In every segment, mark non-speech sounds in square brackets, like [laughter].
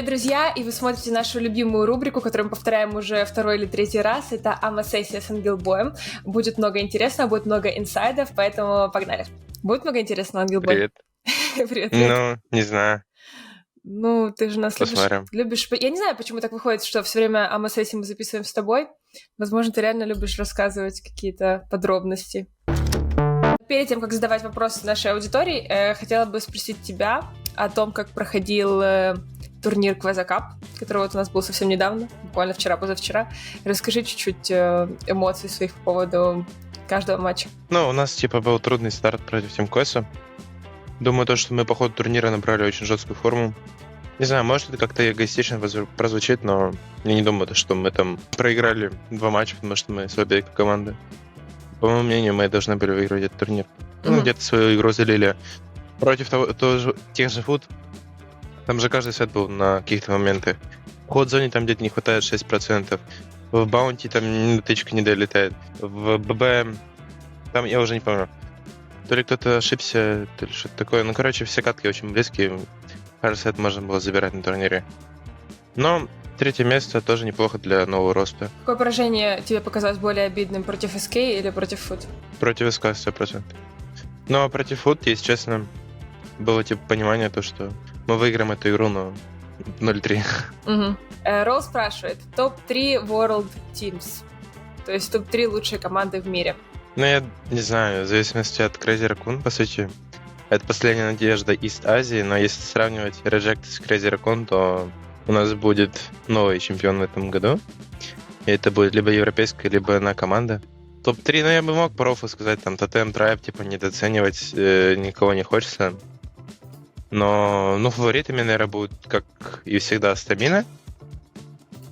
привет, друзья! И вы смотрите нашу любимую рубрику, которую мы повторяем уже второй или третий раз. Это Ама-сессия с Ангелбоем. Будет много интересного, будет много инсайдов, поэтому погнали. Будет много интересного, Ангелбой? Привет. [laughs] привет, привет. Ну, не знаю. Ну, ты же нас Посмотрим. любишь... Я не знаю, почему так выходит, что все время АМА-сессии мы записываем с тобой. Возможно, ты реально любишь рассказывать какие-то подробности. Перед тем, как задавать вопросы нашей аудитории, э, хотела бы спросить тебя о том, как проходил э, турнир Кваза Кап, который вот у нас был совсем недавно, буквально вчера-позавчера. Расскажи чуть-чуть э, эмоций своих по поводу каждого матча. Ну, у нас, типа, был трудный старт против Тим Квеса. Думаю, то, что мы по ходу турнира набрали очень жесткую форму. Не знаю, может, это как-то эгоистично прозвучит, но я не думаю, то, что мы там проиграли два матча, потому что мы слабее как команда. По моему мнению, мы должны были выиграть этот турнир. Ну, Мгм. где-то свою игру залили. Против того, тоже, тех же фут, там же каждый сет был на каких-то моментах. В ход-зоне там где-то не хватает 6%. В баунти там тычка не долетает. В ББ там я уже не помню. То ли кто-то ошибся, то ли что-то такое. Ну, короче, все катки очень близкие. Кажется, это можно было забирать на турнире. Но третье место тоже неплохо для нового роста. Какое поражение тебе показалось более обидным, против СК или против Фут? Против СК 100%. Но против Фут, если честно, было типа понимание, то, что мы выиграем эту игру, но 0-3. Мгм. Э, Ролл спрашивает, топ-3 World Teams, то есть топ-3 лучшие команды в мире. Ну, я не знаю, в зависимости от Crazy Raccoon, по сути. Это последняя надежда East Азии, но если сравнивать Reject с Crazy Raccoon, то у нас будет новый чемпион в этом году. И это будет либо европейская, либо одна команда. Топ-3, ну я бы мог по рофу сказать, там, Тотем, Трайб, типа, недооценивать э, никого не хочется. Но, ну, фаворитами, наверное, будут, как и всегда, Стамина.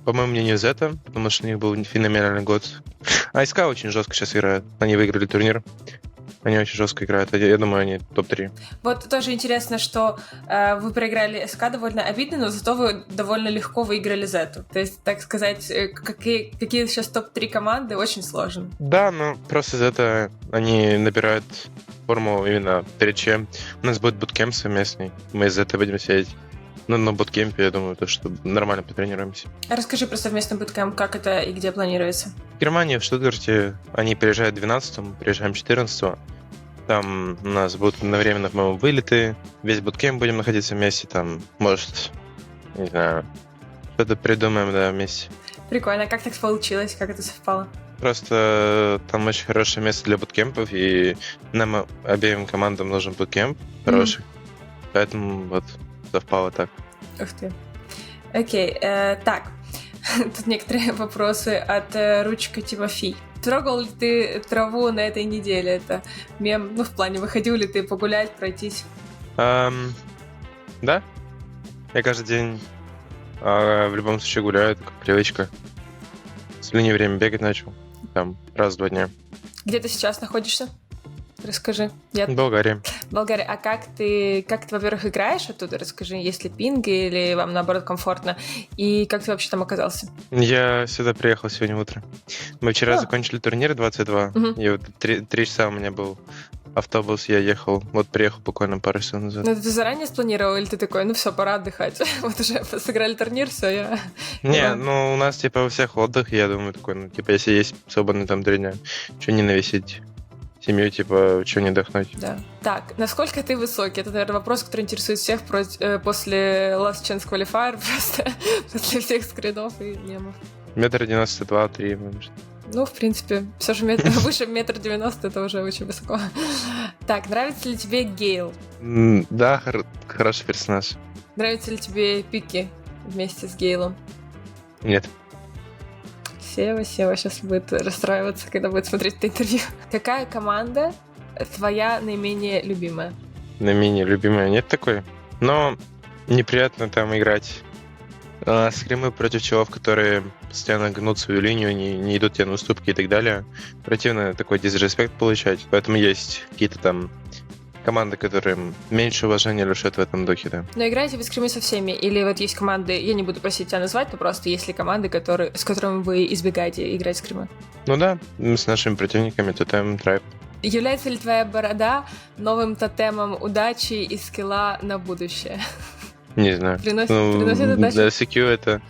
По моему мнению, Зета, потому что у них был феноменальный год. А СК очень жестко сейчас играют. Они выиграли турнир. Они очень жестко играют. Я, я думаю, они топ-3. Вот тоже интересно, что э, вы проиграли СК довольно обидно, но зато вы довольно легко выиграли Зету. То есть, так сказать, э, какие, какие сейчас топ-3 команды, очень сложно. Да, но просто Зета, они набирают форму именно перед чем. У нас будет буткемп совместный. Мы из Зета будем сидеть. Ну, на буткемпе, я думаю, то, что нормально потренируемся. Расскажи про совместный буткэмп, как это и где планируется. В Германии, в Штутгарте, они приезжают 12 мы приезжаем 14 Там у нас будут одновременно, по-моему, вылеты. Весь буткемп будем находиться вместе. Там, может, не знаю, что-то придумаем, да, вместе. Прикольно, как так получилось, как это совпало? Просто там очень хорошее место для буткемпов, и нам обеим командам нужен буткемп хороший. Поэтому вот совпало так. Ух ты. Окей, э, так. [laughs] Тут некоторые [laughs] вопросы от э, Ручка Тимофей. Трогал ли ты траву на этой неделе? Это мем, ну, в плане, выходил ли ты погулять, пройтись? Ам, да, я каждый день а, в любом случае гуляю, это как привычка. В последнее время бегать начал. Там, раз в два дня. Где ты сейчас находишься? Расскажи. Я В Болгарии. В Болгарии. А как ты, как ты, во-первых, играешь оттуда? Расскажи, есть ли пинг или вам, наоборот, комфортно? И как ты вообще там оказался? Я сюда приехал сегодня утром. Мы вчера А. закончили турнир 22, Мгм. и вот три, три часа у меня был автобус, я ехал. Вот приехал буквально пару часов назад. Ну, ты заранее спланировал, или ты такой, ну все, пора отдыхать? [laughs] Вот уже сыграли турнир, все, я... Не, ну у нас типа у всех отдых, я думаю, такой, ну типа если есть свободные там три дня, что не навесить семью, типа, что не отдохнуть. Да. Так, насколько ты высокий? Это, наверное, вопрос, который интересует всех э, после Last Chance Qualifier, [laughs] просто после всех скринов и мемов. Метр девяносто два, три, может. Ну, в принципе, все же метр, [laughs] выше метр девяносто, это уже очень высоко. Так, нравится ли тебе Гейл? Да, хор- хороший персонаж. Нравятся ли тебе пики вместе с Гейлом? Нет. Сева, Сева сейчас будет расстраиваться, когда будет смотреть это интервью. [laughs] Какая команда твоя наименее любимая? На мини любимая нет такой. Но неприятно там играть а, скримы против челов, которые постоянно гнут свою линию, не, не идут тебе на уступки и так далее. Противно такой дизреспект получать. Поэтому есть какие-то там команды, которым меньше уважения лишат в этом духе, да. Но играете вы скримы со всеми? Или вот есть команды, я не буду просить тебя назвать, но просто есть ли команды, которые, с которыми вы избегаете играть в скримы? Ну да, с нашими противниками, Тотем, Трайб. Является ли твоя борода новым тотемом удачи и скилла на будущее? Не знаю. Приносит, Ну, приносит удачу? да, CQ это...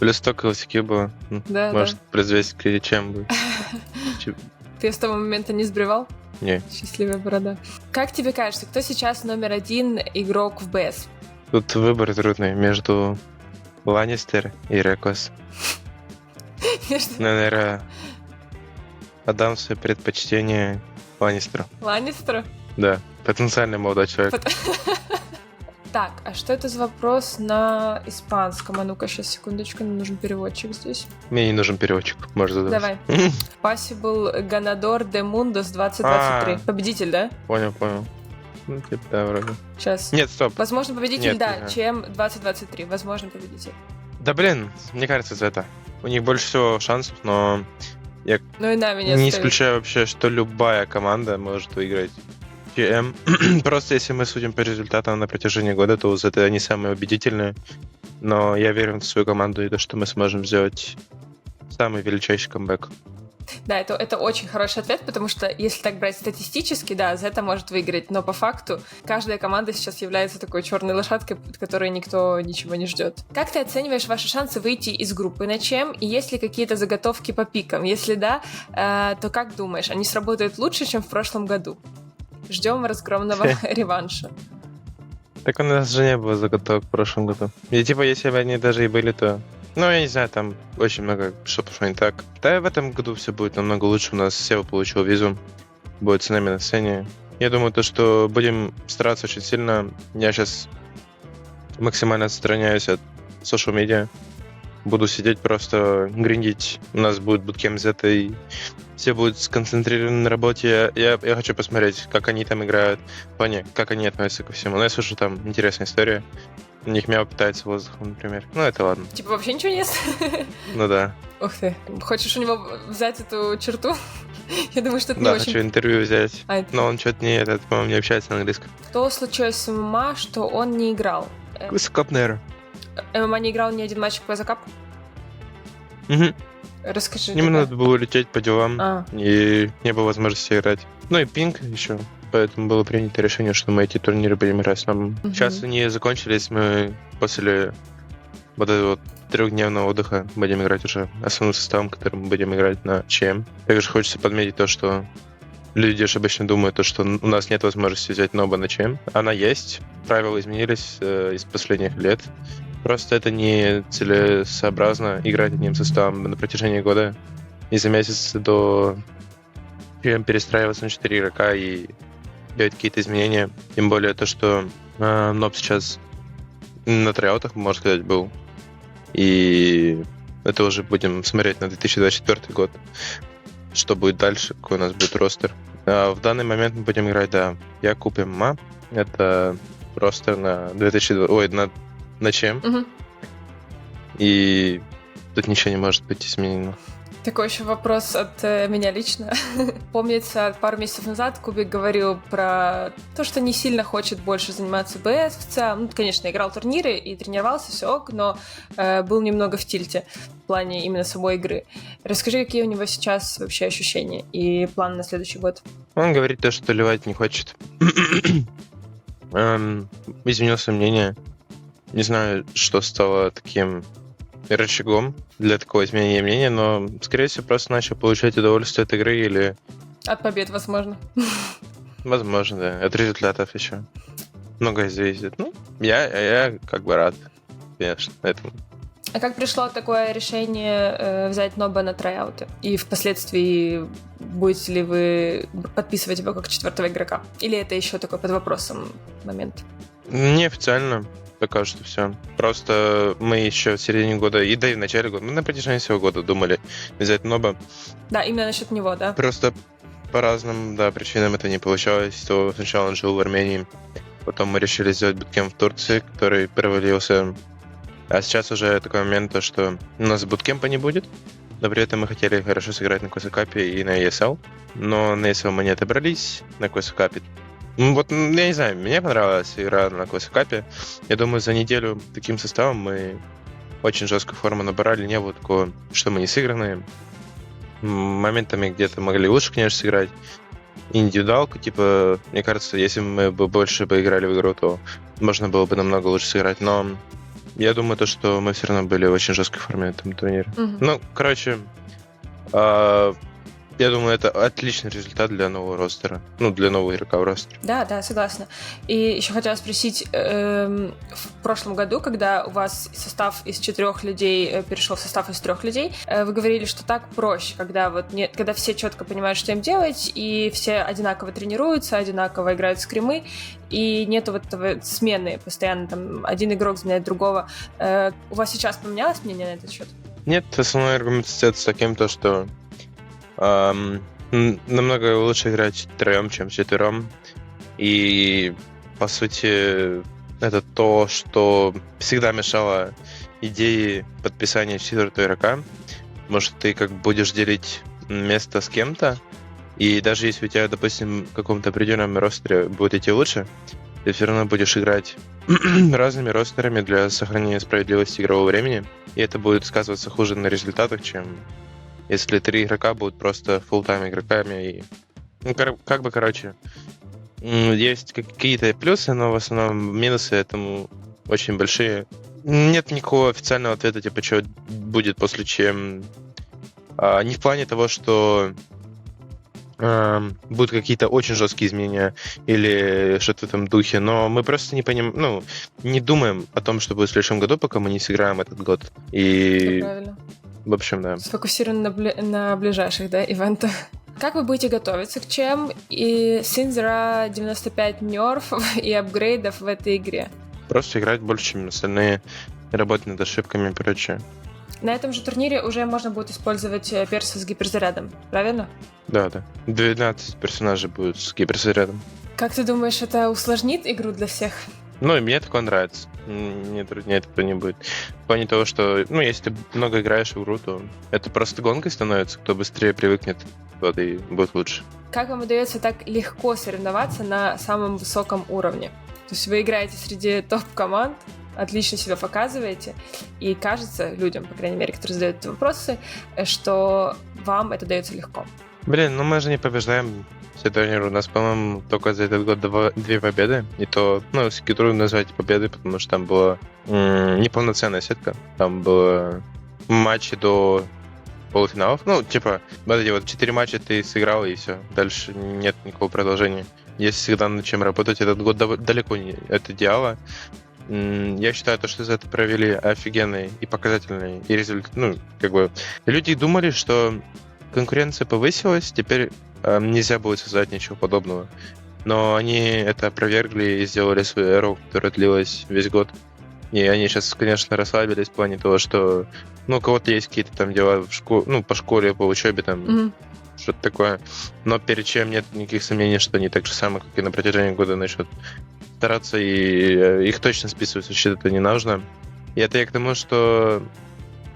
Плюс столько CQ было. Да, Может, произвести чем бы. да. [laughs] Ты с того момента не сбривал? Не. Счастливая борода. Как тебе кажется, кто сейчас номер один игрок в БС? Тут выбор трудный между Ланнистер и Рекос. Между Наверное, отдам свое предпочтение Ланнистеру. Ланнистеру? Да, потенциальный молодой человек. [laughs] Так, а что это за вопрос на испанском? А ну-ка, сейчас, секундочку, мне нужен переводчик здесь. Мне не нужен переводчик, можно задавать. Давай. [laughs] Possible Ganador de Mundos 2023. А. Победитель, да? Понял, понял. Ну, типа, да, вроде. Сейчас. Нет, стоп. Возможно, победитель, Нет, да, ага. чем 2023. Возможно, победитель. Да блин, мне кажется, за это. У них больше всего шансов, но Ну и нами не, не исключаю вообще, что любая команда может выиграть ЧМ. [clears throat] Просто если мы судим по результатам на протяжении года, то это они самые убедительные. Но я верю в свою команду и то, что мы сможем сделать самый величайший камбэк. Да, это, это очень хороший ответ, потому что если так брать статистически, да, за это может выиграть, но по факту каждая команда сейчас является такой черной лошадкой, от которой никто ничего не ждет. Как ты оцениваешь ваши шансы выйти из группы на чем? И есть ли какие-то заготовки по пикам? Если да, э, то как думаешь, они сработают лучше, чем в прошлом году? Ждем разгромного [laughs] реванша. Так у нас же не было заготовок в прошлом году. И типа, если бы они даже и были, то... Ну, я не знаю, там очень много что пошло не так. Да, и в этом году все будет намного лучше. У нас Сева получил визу. Будет с нами на сцене. Я думаю, то, что будем стараться очень сильно. Я сейчас максимально отстраняюсь от social медиа. Буду сидеть просто гриндить. У нас будет буткемп Z, и все будут сконцентрированы на работе. Я, я, хочу посмотреть, как они там играют, в плане, как они относятся ко всему. Ну, я слышу, там интересная история. У них мяу питается воздухом, например. Ну, это ладно. Типа вообще ничего не ест? [laughs] Ну да. Ух ты. Хочешь у него взять эту черту? [laughs] Я думаю, что это не Да, очень... хочу интервью взять. А, это- Но он что-то не, этот, по-моему, не общается на английском. Что случилось с ММА, что он не играл? Наверное. ММА не играл ни один матч в КЗК? Угу. Расскажи. Ему тогда. надо было лететь по делам, А, и не было возможности играть. Ну и пинг еще. Поэтому было принято решение, что мы эти турниры будем играть с нами. Мгм. Сейчас они закончились, мы после вот этого вот трехдневного отдыха будем играть уже основным составом, которым мы будем играть на ЧМ. Также хочется подметить то, что люди же обычно думают, то, что у нас нет возможности взять Ноба на ЧМ. Она есть, правила изменились э, из последних лет. Просто это не целесообразно играть одним составом на протяжении года и за месяц до перестраиваться на 4 игрока и делать какие-то изменения. Тем более то, что э, Ноб сейчас на триаутах, можно сказать, был. И это уже будем смотреть на 2024 год, что будет дальше, какой у нас будет ростер. А в данный момент мы будем играть, да, я купим ма. Это ростер на 2020... Ой, на, на чем? мгм. И тут ничего не может быть изменено. Такой еще вопрос от э, меня лично. [laughs] Помнится, пару месяцев назад Кубик говорил про то, что не сильно хочет больше заниматься БС в целом. Ну, конечно, играл турниры и тренировался, все ок, но э, был немного в тильте в плане именно самой игры. Расскажи, какие у него сейчас вообще ощущения и планы на следующий год. Он говорит то, что ливать не хочет. [clears throat] Эм, Изменился мнение. Не знаю, что стало таким рычагом для такого изменения мнения, но, скорее всего, просто начал получать удовольствие от игры или, От побед, возможно. [laughs] возможно, да, от результатов еще. Многое зависит. Ну, я, я как бы рад, конечно, этому. А как пришло такое решение э, взять Ноба на трайауты? И впоследствии будете ли вы подписывать его как четвертого игрока? Или это еще такой под вопросом момент? Неофициально пока что все. Просто мы еще в середине года, и да и в начале года, мы на протяжении всего года думали взять Ноба. Да, именно насчет него, да? Просто по разным да, причинам это не получалось. То сначала он жил в Армении, потом мы решили сделать буткемп в Турции, который провалился. А сейчас уже такой момент, то, что у нас буткемпа не будет, но при этом мы хотели хорошо сыграть на Косакапе и на ESL, но на ESL мы не отобрались, на Косакапе ну, вот, я не знаю, мне понравилась игра на Косакапе. Я думаю, за неделю таким составом мы очень жесткую форму набрали. Не было такого, что мы не сыгранные. Моментами где-то могли лучше, конечно, сыграть. индивидуалку, типа, мне кажется, если бы мы бы больше поиграли в игру, то можно было бы намного лучше сыграть, но я думаю, то, что мы все равно были в очень жесткой форме на этом турнире. Мгм. Ну, короче, а, я думаю, это отличный результат для нового ростера. Ну, для нового игрока в ростере. Да, да, согласна. И еще хотела спросить, эм, в прошлом году, когда у вас состав из четырех людей э, перешел в состав из трех людей, э, вы говорили, что так проще, когда вот нет, когда все четко понимают, что им делать, и все одинаково тренируются, одинаково играют в скримы, и нету вот этого смены постоянно, там один игрок заменяет другого. Э, у вас сейчас поменялось мнение на этот счет? Нет, основной аргумент остается таким, то, что н- намного лучше играть втроем, чем четвером. И, по сути, это то, что всегда мешало идее подписания четвертого игрока. Может, ты как будешь делить место с кем-то, и даже если у тебя, допустим, в каком-то определенном ростере будет идти лучше, ты все равно будешь играть [clears throat] разными ростерами для сохранения справедливости игрового времени, и это будет сказываться хуже на результатах, чем если три игрока будут просто full-time игроками. И... Ну, как бы, короче, есть какие-то плюсы, но в основном минусы этому очень большие. Нет никакого официального ответа, типа, что будет после чем. А, не в плане того, что ам, будут какие-то очень жесткие изменения или что-то в этом духе, но мы просто не понимаем, ну, не думаем о том, что будет в следующем году, пока мы не сыграем этот год. И, правильно. В общем, да. Сфокусированы на, бли- на ближайших, да, ивентах. [laughs] Как вы будете готовиться к чем и Синзера 95 нерфов [laughs] и апгрейдов в этой игре? Просто играть больше, чем остальные, работать над ошибками и прочее. На этом же турнире уже можно будет использовать э, перса с гиперзарядом, правильно? Да, да. 12 персонажей будут с гиперзарядом. Как ты думаешь, это усложнит игру для всех? Ну, и мне такое нравится. М, Мне труднее это не будет. В плане того, что, ну, если ты много играешь в игру, то это просто гонкой становится. Кто быстрее привыкнет, тот и будет лучше. Как вам удается так легко соревноваться на самом высоком уровне? То есть вы играете среди топ-команд, отлично себя показываете, и кажется людям, по крайней мере, которые задают эти вопросы, э, что вам это дается легко. Блин, ну мы же не побеждаем все турниры. У нас, по-моему, только за этот год два- две победы. И то, ну, все трудно назвать победой, потому что там была м, неполноценная сетка. Там было матчи до полуфиналов. Ну, типа, вот эти вот четыре матча ты сыграл, и все. Дальше нет никакого продолжения. Есть всегда над чем работать. Этот год далеко не от идеала. М, Я считаю, то, что за это провели офигенный и показательный и результат. Ну, как бы люди думали, что конкуренция повысилась, теперь нельзя будет создать ничего подобного. Но они это опровергли и сделали свою эру, которая длилась весь год. И они сейчас, конечно, расслабились в плане того, что ну, у кого-то есть какие-то там дела в школе, ну, по школе, по учебе, там, Мгм. что-то такое. Но перед чем нет никаких сомнений, что они так же самое, как и на протяжении года начнут стараться, и э, их точно списывать со счета не нужно. И это я к тому, что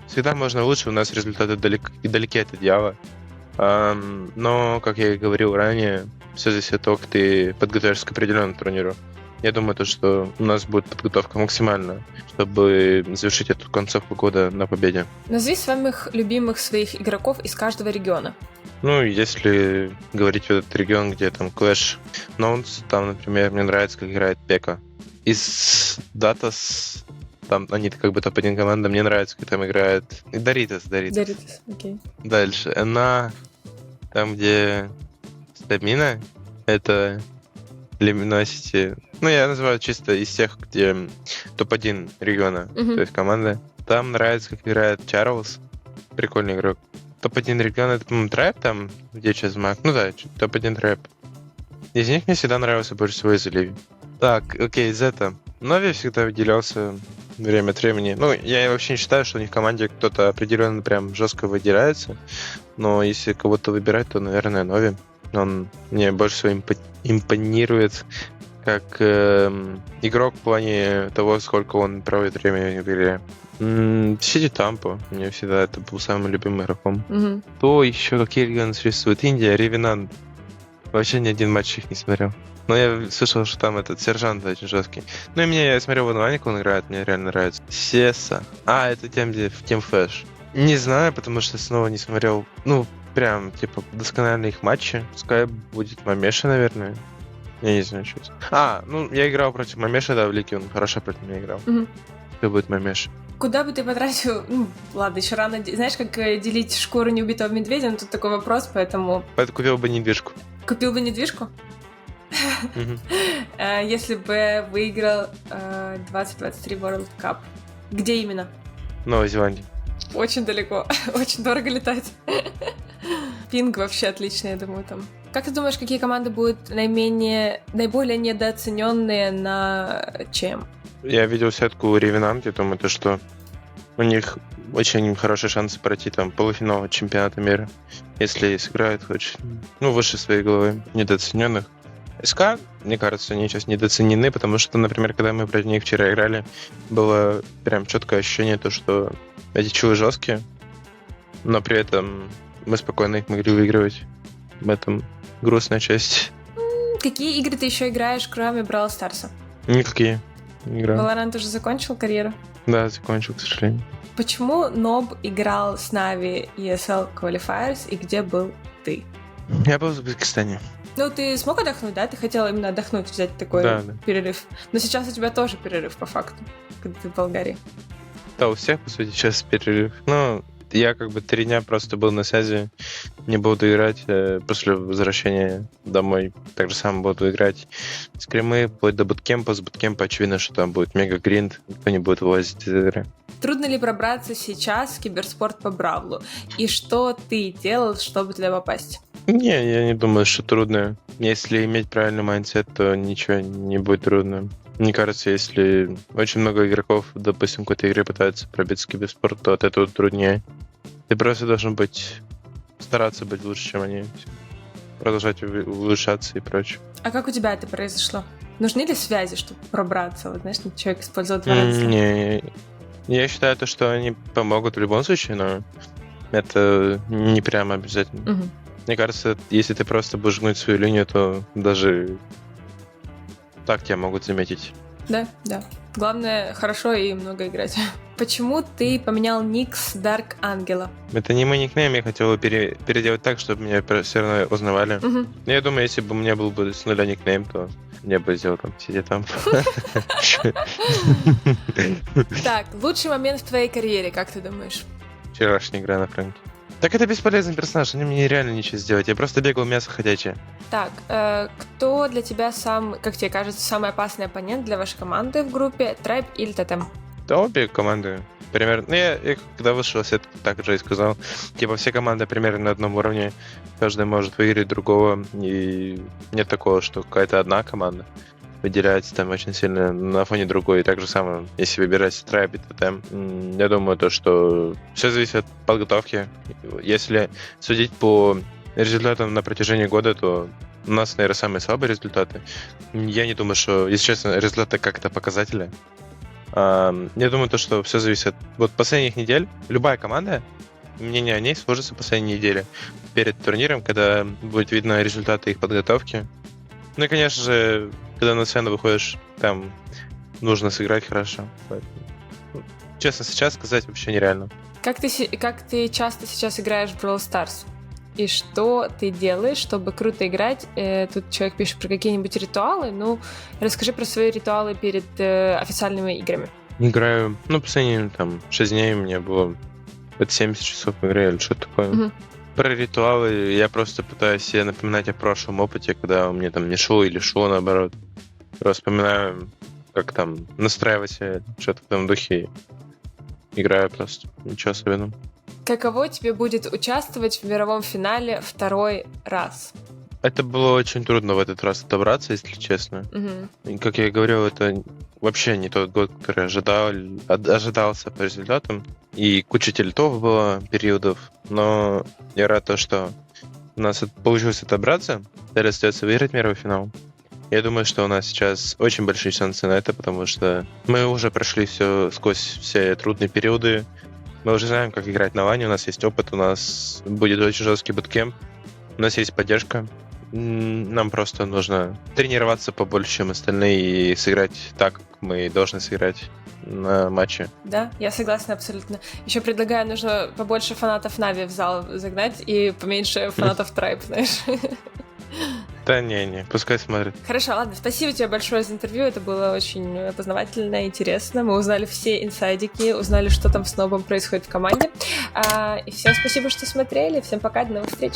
всегда можно лучше, у нас результаты далек, и далеки от идеала. Но, как я и говорил ранее, все зависит от того, как ты подготовишься к определенному турниру. Я думаю, то, что у нас будет подготовка максимальная, чтобы завершить эту концовку года на победе. Назови самых любимых своих игроков из каждого региона. Ну, если говорить вот этот регион, где там Clash Nounce, там, например, мне нравится, как играет Пека. Из Datas, там они как бы топ-1 команда, мне нравится, как там играет Doritos, Doritos. Доритас, окей. Дальше. Она, там, где Стамина, это Luminosity. Ну, я называю чисто из тех, где топ-1 региона, Мгм. то есть команды. Там нравится, как играет Чарльз. Прикольный игрок. Топ-1 регион, это, по-моему, трэп там, где сейчас маг. Ну да, ч- топ-1 трэп. Из них мне всегда нравился больше всего из Оливии. Так, окей, Зета. Нови всегда выделялся время от времени. Ну, я вообще не считаю, что у них в команде кто-то определенно прям жестко выделяется. Но если кого-то выбирать, то, наверное, Нови. Он мне больше всего импо- импонирует как эм, игрок в плане того, сколько он проводит время в игре. Сиди Тампо. Мне всегда это был самым любимым игроком. Мгм. То еще какие регионы существуют? Индия, Ревенант. Вообще ни один матч их не смотрел. Но я слышал, что там этот сержант очень жесткий. Ну и мне, я смотрел в онлайне, он играет, мне реально нравится. Сеса. А, это тем, где Team Flash. Не знаю, потому что снова не смотрел. Ну, прям, типа, доскональные их матчи. Пускай будет Мамеша, наверное. Я не знаю, что. А, ну, я играл против Мамеша, да, в Лиге, он хорошо против меня играл. Мгм. Кто будет Мамеша? Куда бы ты потратил... Ну, ладно, еще рано... Знаешь, как э, делить шкуру неубитого медведя? Ну, тут такой вопрос, поэтому... Поэтому купил бы недвижку. Купил бы недвижку? [laughs] Э, Если бы выиграл э, 2023 World Cup. Где именно? Новая Зеландия. Очень далеко. [laughs] Очень дорого летать. [laughs] Пинг вообще отличный, я думаю, там. Как ты думаешь, какие команды будут наименее, наиболее недооцененные на чем? Я видел сетку Ревенант, я думаю, то, что у них очень хорошие шансы пройти там полуфинал чемпионата мира, если сыграют очень, ну, выше своей головы недооцененных. СК, мне кажется, они сейчас недооценены, потому что, например, когда мы против них вчера играли, было прям четкое ощущение, то, что эти чувы жесткие, но при этом мы спокойно их могли выигрывать. В этом грустная часть. Какие игры ты еще играешь, кроме Brawl Старса? Никакие. Не играю. Valorant уже закончил карьеру? Да, закончил, к сожалению. Почему Ноб играл с Нави ESL Qualifiers и где был ты? Я был в Узбекистане. Ну, ты смог отдохнуть, да? Ты хотел именно отдохнуть, взять такой Да, да. перерыв. Но сейчас у тебя тоже перерыв, по факту, когда ты в Болгарии. Да, у всех, по сути, сейчас перерыв. Ну, я как бы три дня просто был на связи, не буду играть. э, После возвращения домой так же самое буду играть скримы, вплоть до буткемпа. С буткемпа очевидно, что там будет мега гринд, никто не будет вылазить из игры. Трудно ли пробраться сейчас в киберспорт по Бравлу? И что ты делал, чтобы туда попасть? Не, я не думаю, что трудно. Если иметь правильный майндсет, то ничего не будет трудно. Мне кажется, если очень много игроков, допустим, в какой-то игре пытаются пробиться в киберспорт, то от этого труднее. Ты просто должен быть стараться быть лучше, чем они. Продолжать улучшаться и прочее. А как у тебя это произошло? Нужны ли связи, чтобы пробраться? Вот, знаешь, человек использовал два Не, я считаю то, что они помогут в любом случае, но это не прямо обязательно. Мгм. Мне кажется, если ты просто будешь гнуть свою линию, то даже так тебя могут заметить. Да, да. Главное, хорошо и много играть. Почему ты поменял ник с Дарк Ангела? Это не мой никнейм, я хотел его пере- переделать так, чтобы меня все равно узнавали. Но я думаю, если бы у меня был бы с нуля никнейм, то я бы сделал там, сидя там. [laughs] Так, лучший момент в твоей карьере, как ты думаешь? Вчерашняя игра на франке. Так это бесполезный персонаж, они мне реально ничего сделать. Я просто бегал мясо ходячее. Так, э, кто для тебя сам, как тебе кажется, самый опасный оппонент для вашей команды в группе? Трайб или Тотем? Да, обе команды примерно. Ну, я, я когда вышел, я так же и сказал. Типа, все команды примерно на одном уровне. Каждая может выиграть другого. И нет такого, что какая-то одна команда выделяется там очень сильно на фоне другой. И так же самое, если выбирать трайб и м, Я думаю, то, что все зависит от подготовки. Если судить по результатам на протяжении года, то у нас, наверное, самые слабые результаты. Я не думаю, что, если честно, результаты как-то показатели. Я думаю, то, что все зависит от вот последних недель. Любая команда, мнение о ней сложится последние недели перед турниром, когда будет видно результаты их подготовки. Ну и, конечно же, когда на сцену выходишь, там нужно сыграть хорошо. Поэтому, ну, честно, сейчас сказать вообще нереально. Как ты, как ты часто сейчас играешь в Brawl Stars? И что ты делаешь, чтобы круто играть? Э, тут человек пишет про какие-нибудь ритуалы. Ну, расскажи про свои ритуалы перед э, официальными играми. Играю, ну, последние там 6 дней у меня было это 70 часов игры или что-то такое. Мгм. Про ритуалы я просто пытаюсь себе напоминать о прошлом опыте, когда у меня там не шло или шло наоборот. Вспоминаю, как там настраивать себя, что-то в этом духе. Играю просто, ничего особенного. Каково тебе будет участвовать в мировом финале второй раз? Это было очень трудно в этот раз отобраться, если честно. Мгм. И, как я и говорил, это вообще не тот год, который ожидал, ожидался по результатам. И куча тильтов было, периодов. Но я рад то, что у нас получилось отобраться. Теперь остается выиграть мировой финал. Я думаю, что у нас сейчас очень большие шансы на это, потому что мы уже прошли все сквозь все трудные периоды. Мы уже знаем, как играть на лане, у нас есть опыт, у нас будет очень жесткий буткемп, у нас есть поддержка. Нам просто нужно тренироваться побольше, чем остальные, и сыграть так, как мы должны сыграть. на матче. Да, я согласна абсолютно. Еще предлагаю, нужно побольше фанатов Нави в зал загнать и поменьше фанатов Трайп, знаешь. [laughs] Да не-не, пускай смотрят. Хорошо, ладно, спасибо тебе большое за интервью, это было очень познавательно, интересно. Мы узнали все инсайдики, узнали, что там с Нобом происходит в команде. А, и всем спасибо, что смотрели, всем пока, до новых встреч.